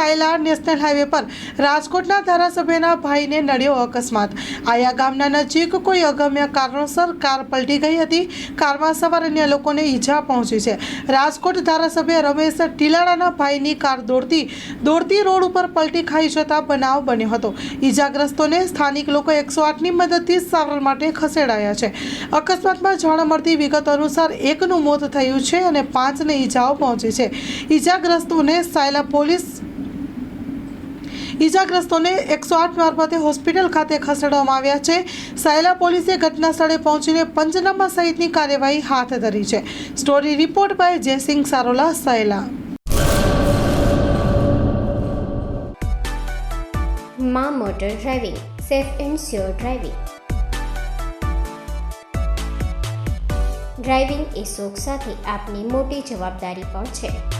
Sayla national highway પર રાજકોટના ધારાસભ્યના ભાઈને નડ્યો અકસ્માત. આયા ગામના નજીક કોઈ અગમ્ય કારણોસર કાર પલટી ગઈ હતી. કારમાં સવાર અન્ય લોકોને ઈજા પહોંચી છે. રાજકોટ ધારાસભ્ય રમેશ ટીલાડાના ભાઈની કાર દોડતી દોડતી રોડ ઉપર પલટી ખાઈ જતા બનાવ બન્યો હતો. ઈજાગ્રસ્તોને સ્થાનિક લોકો એકસો આઠની મદદથી સારવાર માટે ખસેડાયા છે. અકસ્માતમાં જાણ મળતી વિગત અનુસાર એકનું મોત થયું છે અને પાંચને ઈજાઓ પહોંચી છે. ઈજાગ્રસ્તોને સાયલા પોલીસ ઈજાગ્રસ્તોને એકસો આઠ મારફતે હોસ્પિટલ ખાતે ખસેડવામાં આવ્યા છે. સાયલા પોલીસે ઘટના સ્થળે પહોંચીને પંચનામા સહિતની કાર્યવાહી હાથ ધરી છે. Story report by Jaysinh Sarola, Sayla. મા motor driving, safe and sure driving. Driving એ શોખ સાથે આપની મોટી જવાબદારી પણ છે.